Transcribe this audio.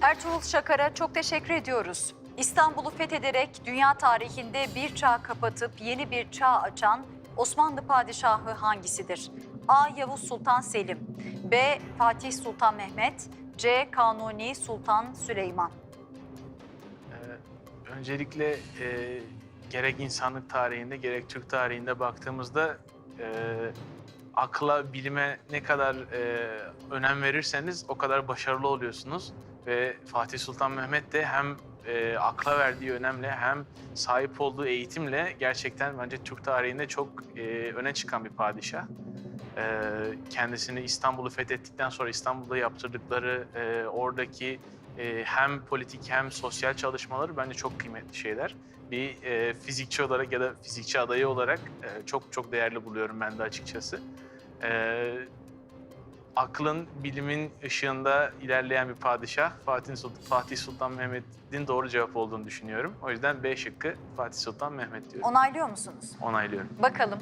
Ertuğrul Şakar'a çok teşekkür ediyoruz. İstanbul'u fethederek dünya tarihinde bir çağ kapatıp yeni bir çağ açan Osmanlı padişahı hangisidir? A. Yavuz Sultan Selim B. Fatih Sultan Mehmet C. Kanuni Sultan Süleyman Ee, öncelikle e, gerek insanlık tarihinde gerek Türk tarihinde baktığımızda e, akla, bilime ne kadar e, önem verirseniz o kadar başarılı oluyorsunuz. Ve Fatih Sultan Mehmet de hem e, akla verdiği önemle hem sahip olduğu eğitimle gerçekten bence Türk tarihinde çok e, öne çıkan bir padişah. E, kendisini İstanbul'u fethettikten sonra İstanbul'da yaptırdıkları e, oradaki e, hem politik hem sosyal çalışmaları bence çok kıymetli şeyler. Bir e, fizikçi olarak ya da fizikçi adayı olarak e, çok çok değerli buluyorum ben de açıkçası. E, aklın, bilimin ışığında ilerleyen bir padişah Fatih Sultan, Fatih Sultan Mehmet'in doğru cevap olduğunu düşünüyorum. O yüzden B şıkkı Fatih Sultan Mehmet diyorum. Onaylıyor musunuz? Onaylıyorum. Bakalım.